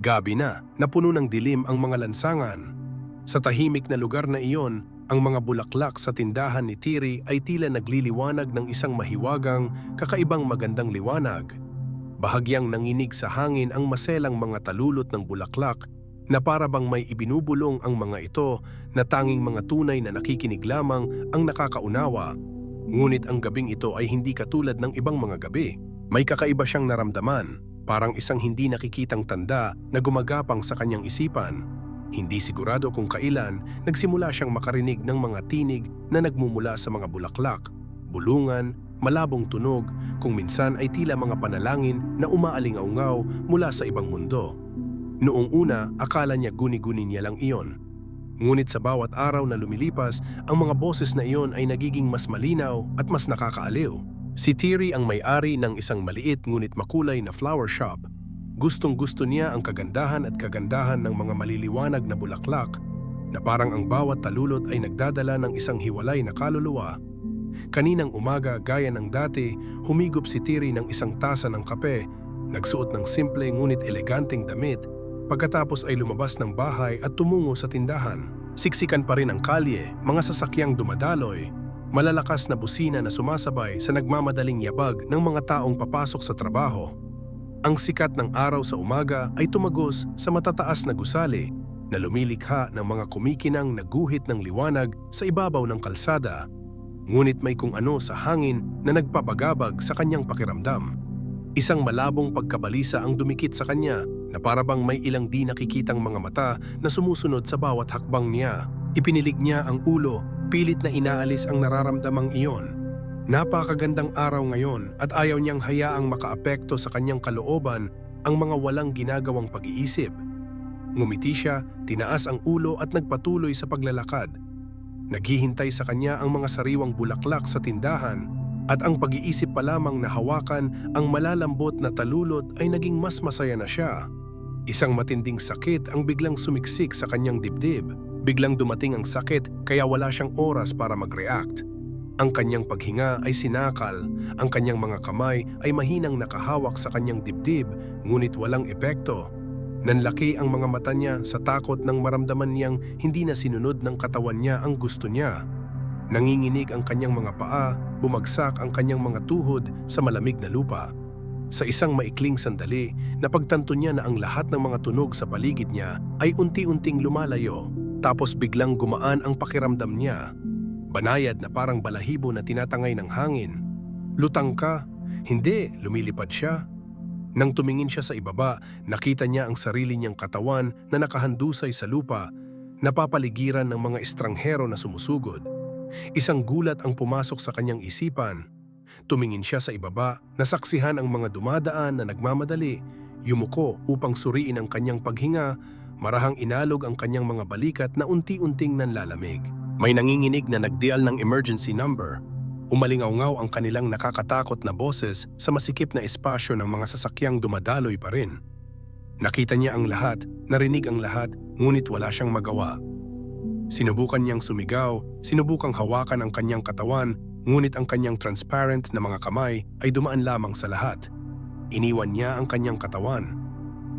Gabi na, napuno ng dilim ang mga lansangan. Sa tahimik na lugar na iyon, ang mga bulaklak sa tindahan ni Tiri ay tila nagliliwanag ng isang mahiwagang, kakaibang magandang liwanag. Bahagyang nanginig sa hangin ang maselang mga talulot ng bulaklak na para bang may ibinubulong ang mga ito na tanging mga tunay na nakikinig lamang ang nakakaunawa. Ngunit ang gabing ito ay hindi katulad ng ibang mga gabi. May kakaiba siyang naramdaman, parang isang hindi nakikitang tanda na gumagapang sa kanyang isipan. Hindi sigurado kung kailan nagsimula siyang makarinig ng mga tinig na nagmumula sa mga bulaklak, bulungan, malabong tunog, kung minsan ay tila mga panalangin na umaalingaungaw mula sa ibang mundo. Noong una, akala niya guni-guni niya lang iyon. Ngunit sa bawat araw na lumilipas, ang mga boses na iyon ay nagiging mas malinaw at mas nakakaaliw. Si Tiri ang may-ari ng isang maliit ngunit makulay na flower shop. Gustong gusto niya ang kagandahan at kagandahan ng mga maliliwanag na bulaklak na parang ang bawat talulot ay nagdadala ng isang hiwalay na kaluluwa. Kaninang umaga gaya ng dati, humigop si Tiri ng isang tasa ng kape, nagsuot ng simple ngunit eleganteng damit Pagkatapos ay lumabas ng bahay at tumungo sa tindahan. Siksikan pa rin ang kalye, mga sasakyang dumadaloy, malalakas na busina na sumasabay sa nagmamadaling yabag ng mga taong papasok sa trabaho. Ang sikat ng araw sa umaga ay tumagos sa matataas na gusali na lumilikha ng mga kumikinang naguhit ng liwanag sa ibabaw ng kalsada. Ngunit may kung ano sa hangin na nagpapagabag sa kanyang pakiramdam. Isang malabong pagkabalisa ang dumikit sa kanya na parabang may ilang di nakikitang mga mata na sumusunod sa bawat hakbang niya. Ipinilig niya ang ulo, pilit na inaalis ang nararamdamang iyon. Napakagandang araw ngayon at ayaw niyang hayaang makaapekto sa kanyang kalooban ang mga walang ginagawang pag-iisip. Ngumiti siya, tinaas ang ulo at nagpatuloy sa paglalakad. Naghihintay sa kanya ang mga sariwang bulaklak sa tindahan at ang pag-iisip pa lamang na hawakan ang malalambot na talulot ay naging mas masaya na siya. Isang matinding sakit ang biglang sumiksik sa kanyang dibdib. Biglang dumating ang sakit kaya wala siyang oras para mag-react. Ang kanyang paghinga ay sinakal, ang kanyang mga kamay ay mahinang nakahawak sa kanyang dibdib ngunit walang epekto. Nanlaki ang mga mata niya sa takot nang maramdaman niyang hindi na sinunod ng katawan niya ang gusto niya. Nanginginig ang kanyang mga paa, bumagsak ang kanyang mga tuhod sa malamig na lupa. Sa isang maikling sandali, napagtanto niya na ang lahat ng mga tunog sa paligid niya ay unti-unting lumalayo, tapos biglang gumaan ang pakiramdam niya. Banayad na parang balahibo na tinatangay ng hangin. Lutang ka? Hindi, lumilipad siya. Nang tumingin siya sa ibaba, nakita niya ang sarili niyang katawan na nakahandusay sa lupa, napapaligiran ng mga estranghero na sumusugod. Isang gulat ang pumasok sa kanyang isipan. Tumingin siya sa ibaba, nasaksihan ang mga dumadaan na nagmamadali, yumuko upang suriin ang kanyang paghinga, marahang inalog ang kanyang mga balikat na unti-unting nanlalamig. May nanginginig na nagdial ng emergency number. Umalingaw-ngaw ang kanilang nakakatakot na boses sa masikip na espasyo ng mga sasakyang dumadaloy pa rin. Nakita niya ang lahat, narinig ang lahat, ngunit wala siyang magawa. Sinubukan niyang sumigaw, sinubukang hawakan ang kanyang katawan, ngunit ang kanyang transparent na mga kamay ay dumaan lamang sa lahat. Iniwan niya ang kanyang katawan.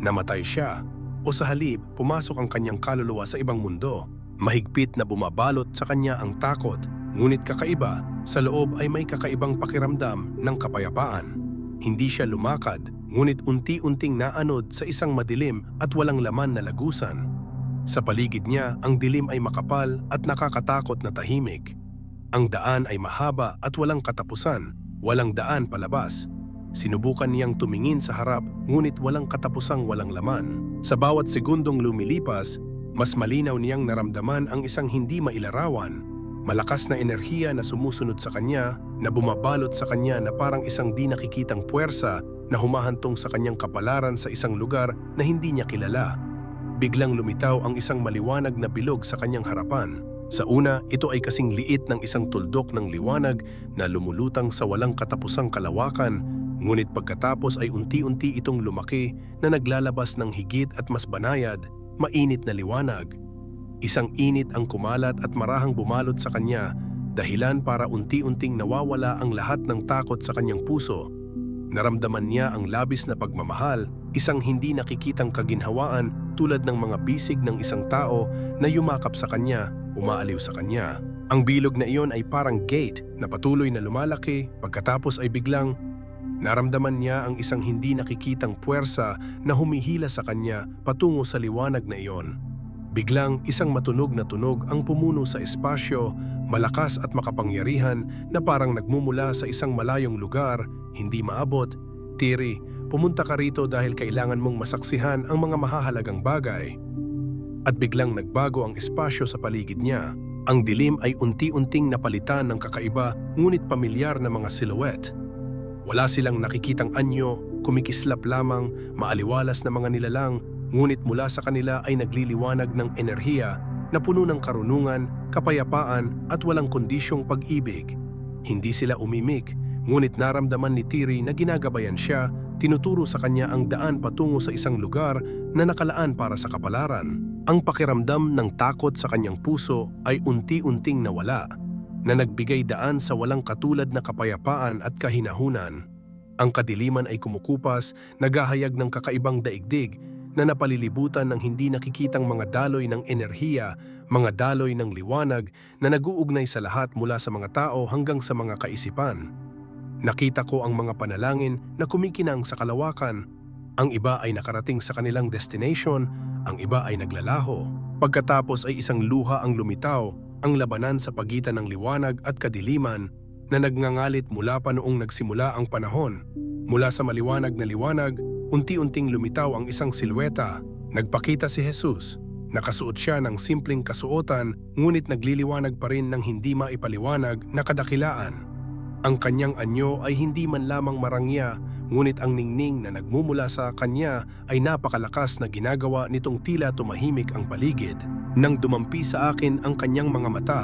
Namatay siya, o sa halip pumasok ang kanyang kaluluwa sa ibang mundo. Mahigpit na bumabalot sa kanya ang takot, ngunit kakaiba, sa loob ay may kakaibang pakiramdam ng kapayapaan. Hindi siya lumakad, ngunit unti-unting naanod sa isang madilim at walang laman na lagusan. Sa paligid niya, ang dilim ay makapal at nakakatakot na tahimik. Ang daan ay mahaba at walang katapusan, walang daan palabas. Sinubukan niyang tumingin sa harap ngunit walang katapusang walang laman. Sa bawat segundong lumilipas, mas malinaw niyang naramdaman ang isang hindi mailarawan. Malakas na enerhiya na sumusunod sa kanya, na bumabalot sa kanya na parang isang di nakikitang puwersa na humahantong sa kanyang kapalaran sa isang lugar na hindi niya kilala. Biglang lumitaw ang isang maliwanag na bilog sa kanyang harapan. Sa una, ito ay kasing liit ng isang tuldok ng liwanag na lumulutang sa walang katapusang kalawakan, ngunit pagkatapos ay unti-unti itong lumaki na naglalabas ng higit at mas banayad, mainit na liwanag. Isang init ang kumalat at marahang bumalot sa kanya, dahilan para unti-unting nawawala ang lahat ng takot sa kanyang puso. Naramdaman niya ang labis na pagmamahal isang hindi nakikitang kaginhawaan tulad ng mga bisig ng isang tao na yumakap sa kanya, umaaliw sa kanya. Ang bilog na iyon ay parang gate na patuloy na lumalaki pagkatapos ay biglang naramdaman niya ang isang hindi nakikitang puwersa na humihila sa kanya patungo sa liwanag na iyon. Biglang isang matunog na tunog ang pumuno sa espasyo, malakas at makapangyarihan na parang nagmumula sa isang malayong lugar, hindi maabot. Tiri, pumunta ka rito dahil kailangan mong masaksihan ang mga mahahalagang bagay. At biglang nagbago ang espasyo sa paligid niya. Ang dilim ay unti-unting napalitan ng kakaiba ngunit pamilyar na mga silhouette. Wala silang nakikitang anyo, kumikislap lamang, maaliwalas na mga nilalang, ngunit mula sa kanila ay nagliliwanag ng enerhiya na puno ng karunungan, kapayapaan at walang kondisyong pag-ibig. Hindi sila umimik, ngunit naramdaman ni Tiri na ginagabayan siya, tinuturo sa kanya ang daan patungo sa isang lugar na nakalaan para sa kapalaran. Ang pakiramdam ng takot sa kanyang puso ay unti-unting nawala, na nagbigay daan sa walang katulad na kapayapaan at kahinahunan. Ang kadiliman ay kumukupas, naghahayag ng kakaibang daigdig na napalilibutan ng hindi nakikitang mga daloy ng enerhiya, mga daloy ng liwanag na naguugnay sa lahat mula sa mga tao hanggang sa mga kaisipan. Nakita ko ang mga panalangin na kumikinang sa kalawakan. Ang iba ay nakarating sa kanilang destination, ang iba ay naglalaho. Pagkatapos ay isang luha ang lumitaw, ang labanan sa pagitan ng liwanag at kadiliman na nagngangalit mula pa noong nagsimula ang panahon. Mula sa maliwanag na liwanag, unti-unting lumitaw ang isang silweta. Nagpakita si Jesus. Nakasuot siya ng simpleng kasuotan ngunit nagliliwanag pa rin ng hindi maipaliwanag na kadakilaan. Ang kanyang anyo ay hindi man lamang marangya ngunit ang ningning na nagmumula sa kanya ay napakalakas na ginagawa nitong tila tumahimik ang paligid. Nang dumampi sa akin ang kanyang mga mata,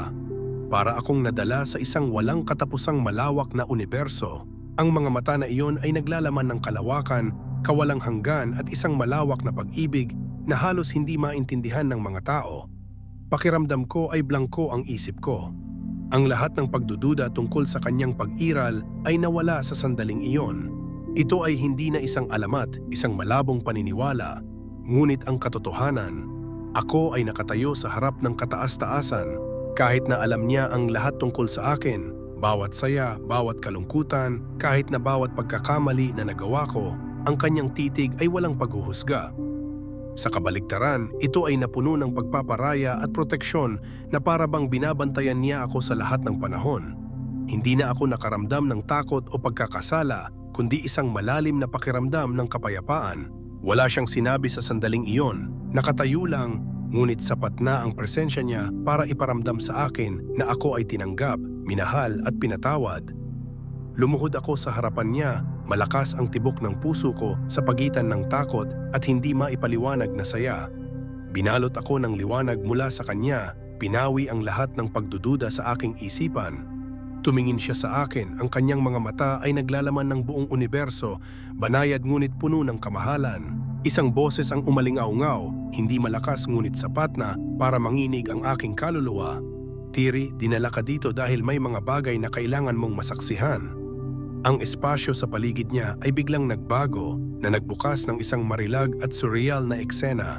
para akong nadala sa isang walang katapusang malawak na universo. Ang mga mata na iyon ay naglalaman ng kalawakan, kawalang hanggan at isang malawak na pag-ibig na halos hindi maintindihan ng mga tao. Pakiramdam ko ay blangko ang isip ko. Ang lahat ng pagdududa tungkol sa kanyang pag-iral ay nawala sa sandaling iyon. Ito ay hindi na isang alamat, isang malabong paniniwala, ngunit ang katotohanan. Ako ay nakatayo sa harap ng kataas-taasan kahit na alam niya ang lahat tungkol sa akin, bawat saya, bawat kalungkutan, kahit na bawat pagkakamali na nagawa ko, ang kanyang titig ay walang paghuhusga. Sa kabaligtaran, ito ay napuno ng pagpaparaya at proteksyon na para bang binabantayan niya ako sa lahat ng panahon. Hindi na ako nakaramdam ng takot o pagkakasala, kundi isang malalim na pakiramdam ng kapayapaan. Wala siyang sinabi sa sandaling iyon, nakatayo lang, ngunit sapat na ang presensya niya para iparamdam sa akin na ako ay tinanggap, minahal at pinatawad. Lumuhod ako sa harapan niya, malakas ang tibok ng puso ko sa pagitan ng takot at hindi maipaliwanag na saya. Binalot ako ng liwanag mula sa kanya, pinawi ang lahat ng pagdududa sa aking isipan. Tumingin siya sa akin, ang kanyang mga mata ay naglalaman ng buong universo, banayad ngunit puno ng kamahalan. Isang boses ang umalingaw-ngaw, hindi malakas ngunit sapat na para manginig ang aking kaluluwa. Tiri, dinala ka dito dahil may mga bagay na kailangan mong masaksihan. Ang espasyo sa paligid niya ay biglang nagbago na nagbukas ng isang marilag at surreal na eksena.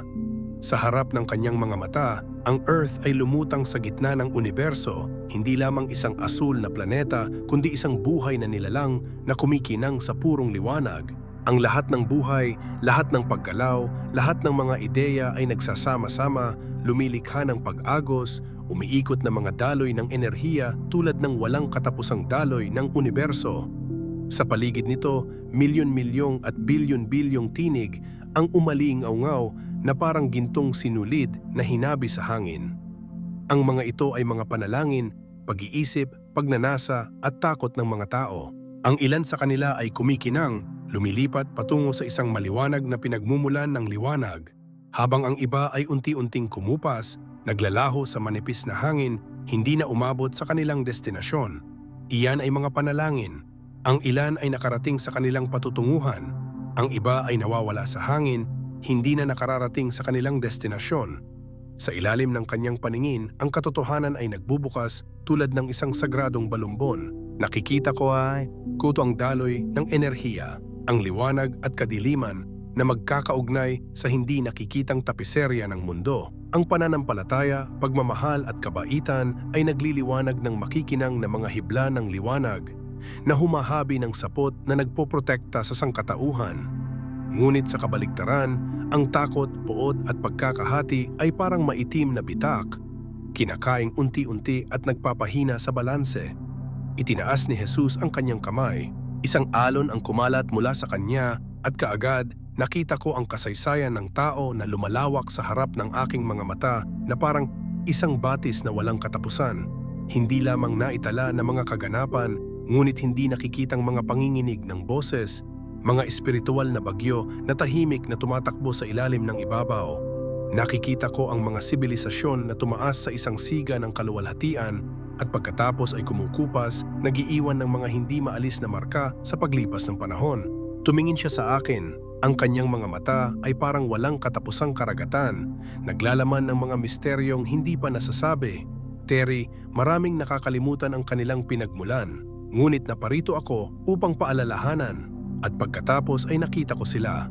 Sa harap ng kanyang mga mata, ang Earth ay lumutang sa gitna ng universo, hindi lamang isang asul na planeta kundi isang buhay na nilalang na kumikinang sa purong liwanag. Ang lahat ng buhay, lahat ng paggalaw, lahat ng mga ideya ay nagsasama-sama, lumilikha ng pag-agos, umiikot na mga daloy ng enerhiya tulad ng walang katapusang daloy ng universo. Sa paligid nito, milyon-milyong at bilyon-bilyong tinig ang umaling-aungaw na parang gintong sinulid na hinabi sa hangin. Ang mga ito ay mga panalangin, pag-iisip, pagnanasa at takot ng mga tao. Ang ilan sa kanila ay kumikinang, lumilipat patungo sa isang maliwanag na pinagmumulan ng liwanag, habang ang iba ay unti-unting kumupas, naglalaho sa manipis na hangin, hindi na umabot sa kanilang destinasyon. Iyan ay mga panalangin. Ang ilan ay nakarating sa kanilang patutunguhan, ang iba ay nawawala sa hangin, hindi na nakararating sa kanilang destinasyon. Sa ilalim ng kanyang paningin, ang katotohanan ay nagbubukas tulad ng isang sagradong balumbon. Nakikita ko ay kuto ang daloy ng enerhiya, ang liwanag at kadiliman na magkakaugnay sa hindi nakikitang tapiserya ng mundo. Ang pananampalataya, pagmamahal at kabaitan ay nagliliwanag ng makikinang na mga hibla ng liwanag na humahabi ng sapot na nagpoprotekta sa sangkatauhan. Ngunit sa kabaligtaran, ang takot, puot at pagkakahati ay parang maitim na bitak, kinakaing unti-unti at nagpapahina sa balanse. Itinaas ni Jesus ang kanyang kamay, isang alon ang kumalat mula sa kanya at kaagad nakita ko ang kasaysayan ng tao na lumalawak sa harap ng aking mga mata na parang isang batis na walang katapusan. Hindi lamang naitala na mga kaganapan, ngunit hindi nakikitang mga panginginig ng boses, mga espiritual na bagyo na tahimik na tumatakbo sa ilalim ng ibabaw. Nakikita ko ang mga sibilisasyon na tumaas sa isang siga ng kaluwalhatian at pagkatapos ay kumukupas, nagiiwan ng mga hindi maalis na marka sa paglipas ng panahon. Tumingin siya sa akin. Ang kanyang mga mata ay parang walang katapusang karagatan, naglalaman ng mga misteryong hindi pa nasasabi. Terry, maraming nakakalimutan ang kanilang pinagmulan. Ngunit naparito ako upang paalalahanan at pagkatapos ay nakita ko sila.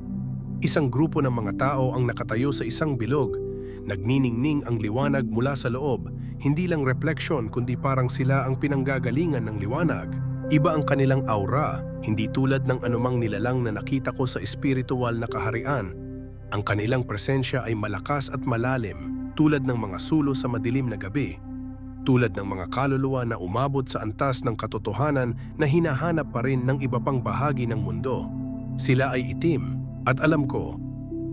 Isang grupo ng mga tao ang nakatayo sa isang bilog. Nagniningning ang liwanag mula sa loob, hindi lang refleksyon kundi parang sila ang pinanggagalingan ng liwanag. Iba ang kanilang aura, hindi tulad ng anumang nilalang na nakita ko sa espiritual na kaharian. Ang kanilang presensya ay malakas at malalim, tulad ng mga sulo sa madilim na gabi. Tulad ng mga kaluluwa na umabot sa antas ng katotohanan na hinahanap pa rin ng iba pang bahagi ng mundo. Sila ay itim, at alam ko,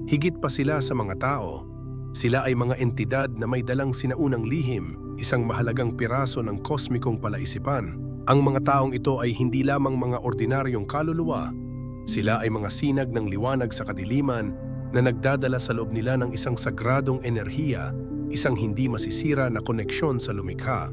higit pa sila sa mga tao. Sila ay mga entidad na may dalang sinaunang lihim, isang mahalagang piraso ng kosmikong palaisipan. Ang mga taong ito ay hindi lamang mga ordinaryong kaluluwa. Sila ay mga sinag ng liwanag sa kadiliman na nagdadala sa loob nila ng isang sagradong enerhiya, isang hindi masisira na koneksyon sa lumikha.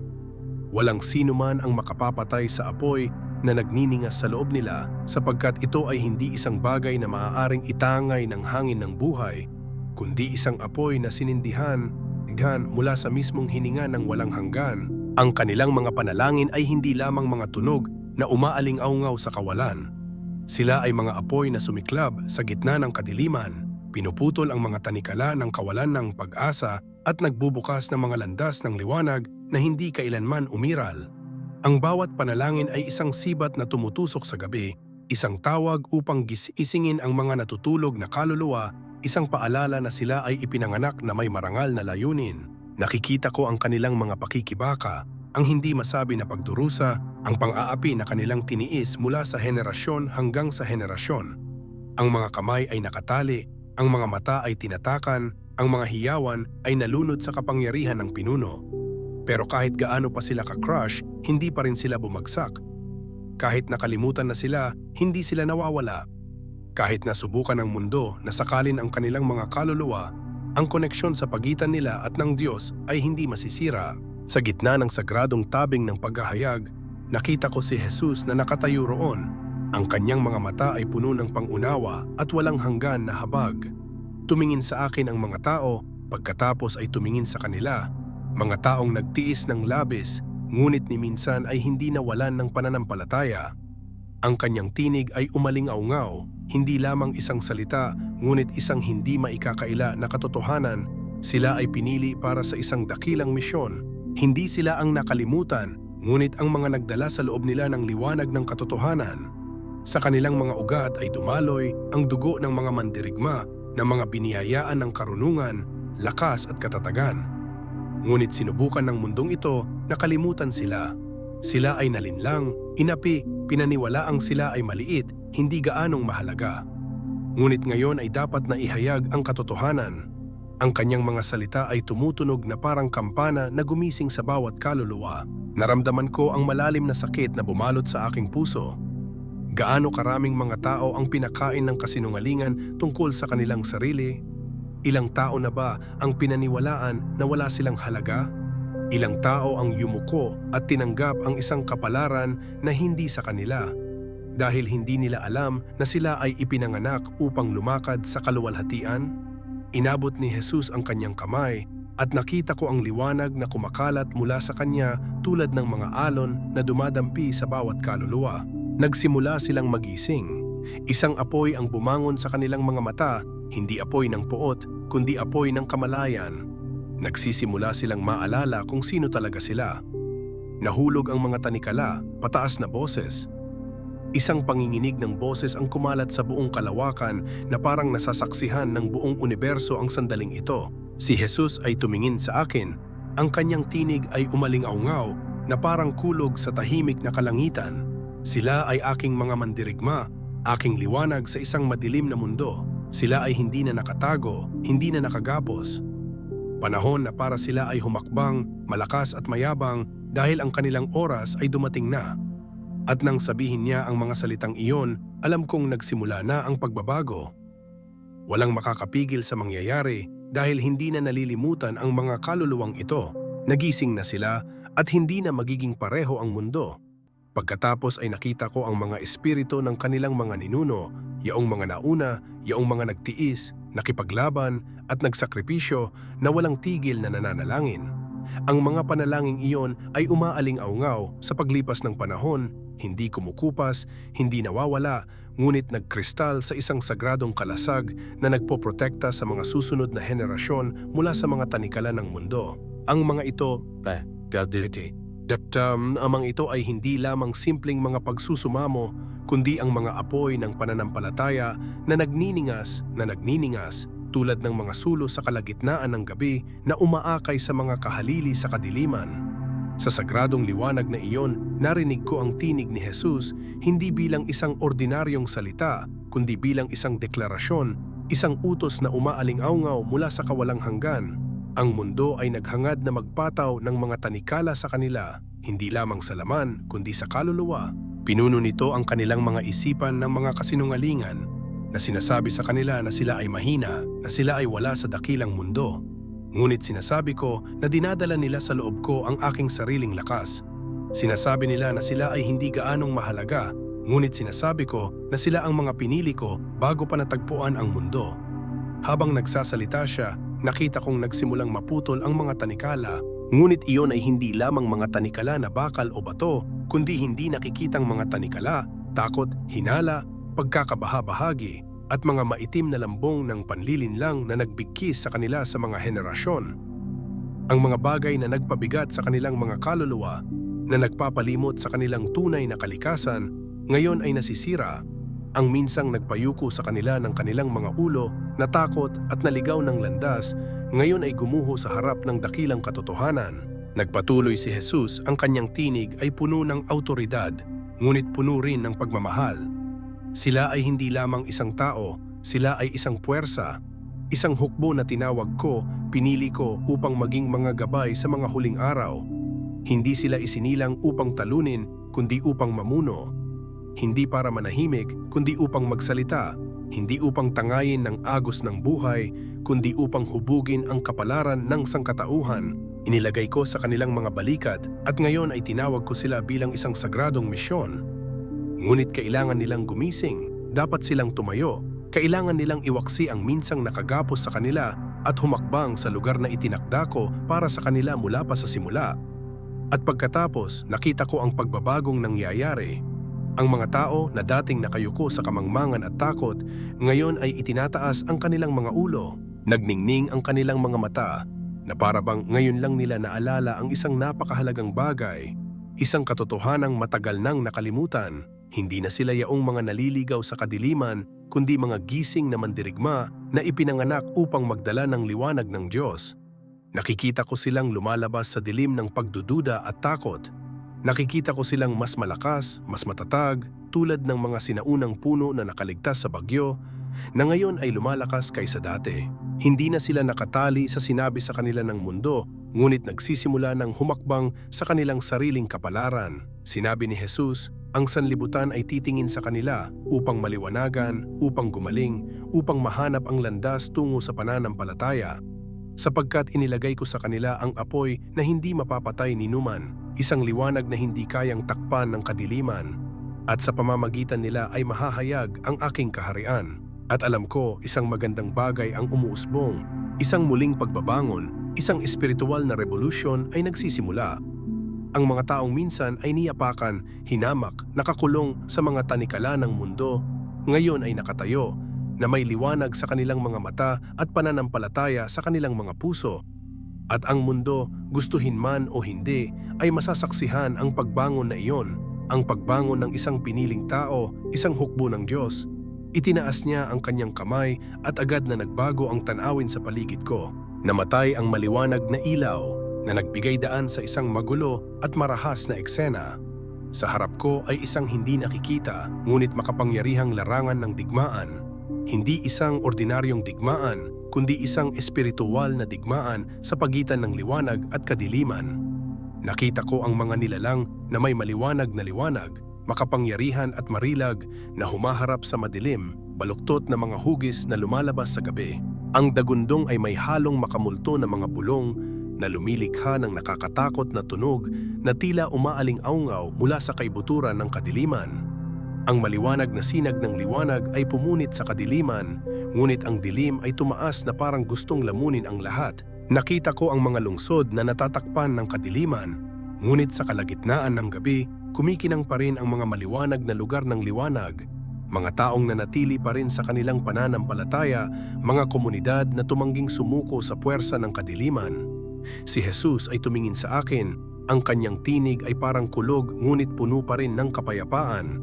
Walang sino man ang makapapatay sa apoy na nagniningas sa loob nila sapagkat ito ay hindi isang bagay na maaaring itangay ng hangin ng buhay, kundi isang apoy na sinindihan dighan mula sa mismong hininga ng walang hanggan. Ang kanilang mga panalangin ay hindi lamang mga tunog na umaaling-aungaw sa kawalan. Sila ay mga apoy na sumiklab sa gitna ng kadiliman, pinuputol ang mga tanikala ng kawalan ng pag-asa at nagbubukas ng mga landas ng liwanag na hindi kailanman umiral. Ang bawat panalangin ay isang sibat na tumutusok sa gabi, isang tawag upang gisisingin ang mga natutulog na kaluluwa, isang paalala na sila ay ipinanganak na may marangal na layunin. Nakikita ko ang kanilang mga pakikibaka, ang hindi masabi na pagdurusa, ang pang-aapi na kanilang tiniis mula sa henerasyon hanggang sa henerasyon. Ang mga kamay ay nakatali, ang mga mata ay tinatakan, ang mga hiyawan ay nalunod sa kapangyarihan ng pinuno. Pero kahit gaano pa sila ka-crush, hindi pa rin sila bumagsak. Kahit nakalimutan na sila, hindi sila nawawala. Kahit nasubukan ng mundo na sakalin ang kanilang mga kaluluwa, ang koneksyon sa pagitan nila at ng Diyos ay hindi masisira. Sa gitna ng sagradong tabing ng paghahayag, nakita ko si Jesus na nakatayo roon. Ang kanyang mga mata ay puno ng pangunawa at walang hanggan na habag. Tumingin sa akin ang mga tao, pagkatapos ay tumingin sa kanila. Mga taong nagtiis ng labis, ngunit ni minsan ay hindi nawalan ng pananampalataya. Ang kanyang tinig ay umaling-aungaw, hindi lamang isang salita, ngunit isang hindi maikakaila na katotohanan. Sila ay pinili para sa isang dakilang misyon. Hindi sila ang nakalimutan, ngunit ang mga nagdala sa loob nila ng liwanag ng katotohanan. Sa kanilang mga ugat ay dumaloy ang dugo ng mga mandirigma ng mga biniyayaan ng karunungan, lakas at katatagan. Ngunit sinubukan ng mundong ito na kalimutan sila. Sila ay nalinlang, inapi, pinaniwalaang sila ay maliit, hindi gaanong mahalaga. Ngunit ngayon ay dapat na ihayag ang katotohanan. Ang kanyang mga salita ay tumutunog na parang kampana na gumising sa bawat kaluluwa. Naramdaman ko ang malalim na sakit na bumalot sa aking puso. Gaano karaming mga tao ang pinakain ng kasinungalingan tungkol sa kanilang sarili? Ilang tao na ba ang pinaniwalaan na wala silang halaga? Ilang tao ang yumuko at tinanggap ang isang kapalaran na hindi sa kanila dahil hindi nila alam na sila ay ipinanganak upang lumakad sa kaluwalhatian? Inabot ni Jesus ang kanyang kamay at nakita ko ang liwanag na kumakalat mula sa kanya tulad ng mga alon na dumadampi sa bawat kaluluwa. Nagsimula silang magising. Isang apoy ang bumangon sa kanilang mga mata, hindi apoy ng puot, kundi apoy ng kamalayan. Nagsisimula silang maalala kung sino talaga sila. Nahulog ang mga tanikala, pataas na boses. Isang panginginig ng boses ang kumalat sa buong kalawakan na parang nasasaksihan ng buong universo ang sandaling ito. Si Jesus ay tumingin sa akin. Ang kanyang tinig ay umaling-aungaw na parang kulog sa tahimik na kalangitan. Sila ay aking mga mandirigma, aking liwanag sa isang madilim na mundo. Sila ay hindi na nakatago, hindi na nakagapos. Panahon na para sila ay humakbang, malakas at mayabang dahil ang kanilang oras ay dumating na. At nang sabihin niya ang mga salitang iyon, alam kong nagsimula na ang pagbabago. Walang makakapigil sa mangyayari dahil hindi na nalilimutan ang mga kaluluwang ito. Nagising na sila at hindi na magiging pareho ang mundo. Pagkatapos ay nakita ko ang mga espiritu ng kanilang mga ninuno, yaong mga nauna, yaong mga nagtiis, nakipaglaban at nagsakripisyo na walang tigil na nananalangin. Ang mga panalangin iyon ay umaaling-aungaw sa paglipas ng panahon, hindi kumukupas, hindi nawawala, ngunit nagkristal sa isang sagradong kalasag na nagpoprotekta sa mga susunod na henerasyon mula sa mga tanikala ng mundo. Ang mga ito, eh. At um, amang ito ay hindi lamang simpleng mga pagsusumamo, kundi ang mga apoy ng pananampalataya na nagniningas, na nagniningas, tulad ng mga sulo sa kalagitnaan ng gabi na umaakay sa mga kahalili sa kadiliman. Sa sagradong liwanag na iyon, narinig ko ang tinig ni Jesus hindi bilang isang ordinaryong salita, kundi bilang isang deklarasyon, isang utos na umaaling-aungaw mula sa kawalang hanggan. Ang mundo ay naghangad na magpataw ng mga tanikala sa kanila, hindi lamang sa laman, kundi sa kaluluwa. Pinuno nito ang kanilang mga isipan ng mga kasinungalingan na sinasabi sa kanila na sila ay mahina, na sila ay wala sa dakilang mundo. Ngunit sinasabi ko na dinadala nila sa loob ko ang aking sariling lakas. Sinasabi nila na sila ay hindi gaanong mahalaga, ngunit sinasabi ko na sila ang mga pinili ko bago pa natagpuan ang mundo. Habang nagsasalita siya, nakita kong nagsimulang maputol ang mga tanikala, ngunit iyon ay hindi lamang mga tanikala na bakal o bato, kundi hindi nakikitang mga tanikala, takot, hinala, pagkakabaha-bahagi, at mga maitim na lambong ng panlilinlang na nagbigkis sa kanila sa mga henerasyon. Ang mga bagay na nagpabigat sa kanilang mga kaluluwa, na nagpapalimot sa kanilang tunay na kalikasan, ngayon ay nasisira. Ang minsang nagpayuko sa kanila ng kanilang mga ulo, natakot at naligaw ng landas, ngayon ay gumuho sa harap ng dakilang katotohanan. Nagpatuloy si Jesus, ang kanyang tinig ay puno ng autoridad, ngunit puno rin ng pagmamahal. Sila ay hindi lamang isang tao, sila ay isang puwersa. Isang hukbo na tinawag ko, pinili ko upang maging mga gabay sa mga huling araw. Hindi sila isinilang upang talunin, kundi upang mamuno. Hindi para manahimik, kundi upang magsalita. Hindi upang tangayin ng agos ng buhay, kundi upang hubugin ang kapalaran ng sangkatauhan. Inilagay ko sa kanilang mga balikat at ngayon ay tinawag ko sila bilang isang sagradong misyon. Ngunit kailangan nilang gumising, dapat silang tumayo, kailangan nilang iwaksi ang minsang nakagapos sa kanila at humakbang sa lugar na itinakda ko para sa kanila mula pa sa simula. At pagkatapos, nakita ko ang pagbabagong nangyayari. Ang mga tao na dating nakayuko sa kamangmangan at takot, ngayon ay itinataas ang kanilang mga ulo, nagningning ang kanilang mga mata, na parabang ngayon lang nila naalala ang isang napakahalagang bagay, isang katotohanang matagal nang nakalimutan. Hindi na sila yaong mga naliligaw sa kadiliman, kundi mga gising na mandirigma na ipinanganak upang magdala ng liwanag ng Diyos. Nakikita ko silang lumalabas sa dilim ng pagdududa at takot. Nakikita ko silang mas malakas, mas matatag, tulad ng mga sinaunang puno na nakaligtas sa bagyo, na ngayon ay lumalakas kaysa dati. Hindi na sila nakatali sa sinabi sa kanila ng mundo, ngunit nagsisimula ng humakbang sa kanilang sariling kapalaran. Sinabi ni Jesus, ang sanlibutan ay titingin sa kanila upang maliwanagan, upang gumaling, upang mahanap ang landas tungo sa pananampalataya. Sapagkat inilagay ko sa kanila ang apoy na hindi mapapatay ni Numan, isang liwanag na hindi kayang takpan ng kadiliman. At sa pamamagitan nila ay mahahayag ang aking kaharian. At alam ko, isang magandang bagay ang umuusbong, isang muling pagbabangon, isang espiritual na revolusyon ay nagsisimula. Ang mga taong minsan ay niyapakan, hinamak, nakakulong sa mga tanikala ng mundo, ngayon ay nakatayo, na may liwanag sa kanilang mga mata at pananampalataya sa kanilang mga puso. At ang mundo, gustuhin man o hindi, ay masasaksihan ang pagbangon na iyon, ang pagbangon ng isang piniling tao, isang hukbo ng Diyos. Itinaas niya ang kanyang kamay at agad na nagbago ang tanawin sa paligid ko. Namatay ang maliwanag na ilaw na nagbigay daan sa isang magulo at marahas na eksena. Sa harap ko ay isang hindi nakikita, ngunit makapangyarihang larangan ng digmaan. Hindi isang ordinaryong digmaan, kundi isang espiritual na digmaan sa pagitan ng liwanag at kadiliman. Nakita ko ang mga nilalang na may maliwanag na liwanag, makapangyarihan at marilag na humaharap sa madilim, baluktot na mga hugis na lumalabas sa gabi. Ang dagundong ay may halong makamulto na mga bulong na lumilikha ng nakakatakot na tunog na tila umaaling-aungaw mula sa kaibuturan ng kadiliman. Ang maliwanag na sinag ng liwanag ay pumunit sa kadiliman, ngunit ang dilim ay tumaas na parang gustong lamunin ang lahat. Nakita ko ang mga lungsod na natatakpan ng kadiliman, ngunit sa kalagitnaan ng gabi, kumikinang pa rin ang mga maliwanag na lugar ng liwanag. Mga taong nanatili pa rin sa kanilang pananampalataya, mga komunidad na tumangging sumuko sa puwersa ng kadiliman. Si Jesus ay tumingin sa akin, ang kanyang tinig ay parang kulog ngunit puno pa rin ng kapayapaan.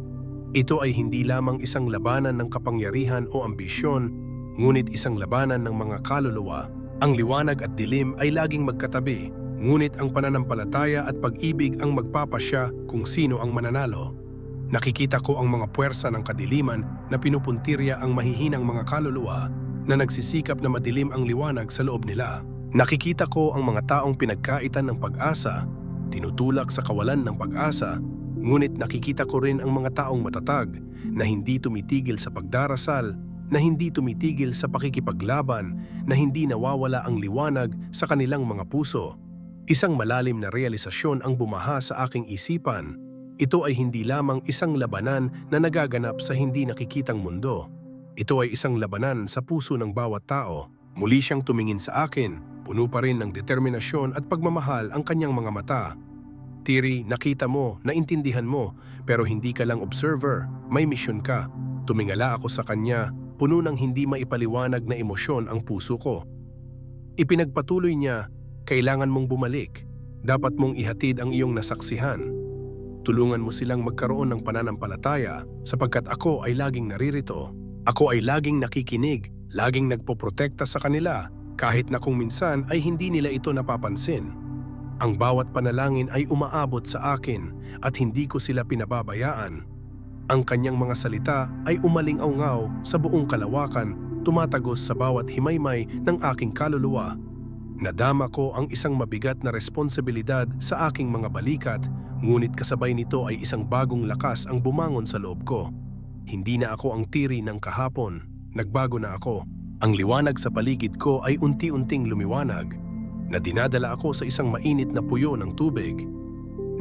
Ito ay hindi lamang isang labanan ng kapangyarihan o ambisyon, ngunit isang labanan ng mga kaluluwa. Ang liwanag at dilim ay laging magkatabi, ngunit ang pananampalataya at pag-ibig ang magpapasya kung sino ang mananalo. Nakikita ko ang mga puwersa ng kadiliman na pinupuntirya ang mahihinang mga kaluluwa na nagsisikap na madilim ang liwanag sa loob nila. Nakikita ko ang mga taong pinagkaitan ng pag-asa, tinutulak sa kawalan ng pag-asa, ngunit nakikita ko rin ang mga taong matatag na hindi tumitigil sa pagdarasal, na hindi tumitigil sa pakikipaglaban, na hindi nawawala ang liwanag sa kanilang mga puso. Isang malalim na realisasyon ang bumaha sa aking isipan. Ito ay hindi lamang isang labanan na nagaganap sa hindi nakikitang mundo. Ito ay isang labanan sa puso ng bawat tao. Muli siyang tumingin sa akin, puno pa rin ng determinasyon at pagmamahal ang kanyang mga mata. Tiri, nakita mo, naintindihan mo, pero hindi ka lang observer, may misyon ka. Tumingala ako sa kanya, puno ng hindi maipaliwanag na emosyon ang puso ko. Ipinagpatuloy niya, kailangan mong bumalik. Dapat mong ihatid ang iyong nasaksihan. Tulungan mo silang magkaroon ng pananampalataya sapagkat ako ay laging naririto. Ako ay laging nakikinig, laging nagpoprotekta sa kanila kahit na kung minsan ay hindi nila ito napapansin. Ang bawat panalangin ay umaabot sa akin at hindi ko sila pinababayaan. Ang kanyang mga salita ay umaling-aungaw sa buong kalawakan, tumatagos sa bawat himaymay ng aking kaluluwa. Nadama ko ang isang mabigat na responsibilidad sa aking mga balikat, ngunit kasabay nito ay isang bagong lakas ang bumangon sa loob ko. Hindi na ako ang tiri ng kahapon, nagbago na ako. Ang liwanag sa paligid ko ay unti-unting lumiwanag, na dinadala ako sa isang mainit na puyo ng tubig.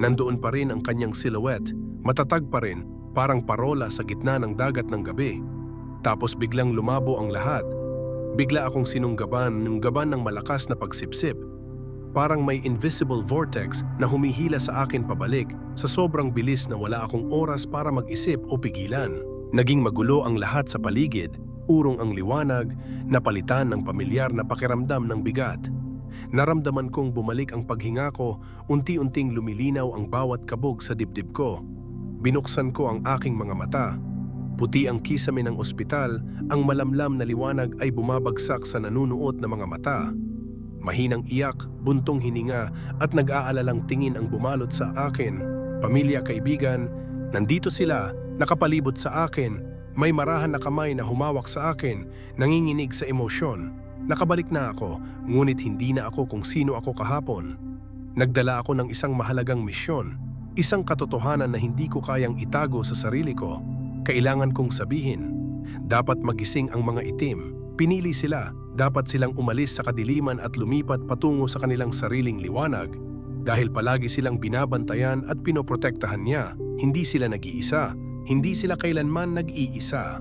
Nandoon pa rin ang kanyang silhouette, matatag pa rin, parang parola sa gitna ng dagat ng gabi. Tapos biglang lumabo ang lahat. Bigla akong sinunggaban ng gaban ng malakas na pagsipsip. Parang may invisible vortex na humihila sa akin pabalik sa sobrang bilis na wala akong oras para mag-isip o pigilan. Naging magulo ang lahat sa paligid, urong ang liwanag, napalitan ng pamilyar na pakiramdam ng bigat. Naramdaman kong bumalik ang paghinga ko, unti-unting lumilinaw ang bawat kabog sa dibdib ko. Binuksan ko ang aking mga mata. Puti ang kisame ng ospital, ang malamlam na liwanag ay bumabagsak sa nanunuot na mga mata. Mahinang iyak, buntong hininga at nag-aalalang tingin ang bumalot sa akin. Pamilya, kaibigan, nandito sila, nakapalibot sa akin. May marahan na kamay na humawak sa akin, nanginginig sa emosyon. Nakabalik na ako, ngunit hindi na ako kung sino ako kahapon. Nagdala ako ng isang mahalagang misyon, isang katotohanan na hindi ko kayang itago sa sarili ko. Kailangan kong sabihin, dapat magising ang mga itim. Pinili sila, dapat silang umalis sa kadiliman at lumipat patungo sa kanilang sariling liwanag. Dahil palagi silang binabantayan at pinoprotektahan niya, hindi sila nag-iisa, hindi sila kailanman nag-iisa.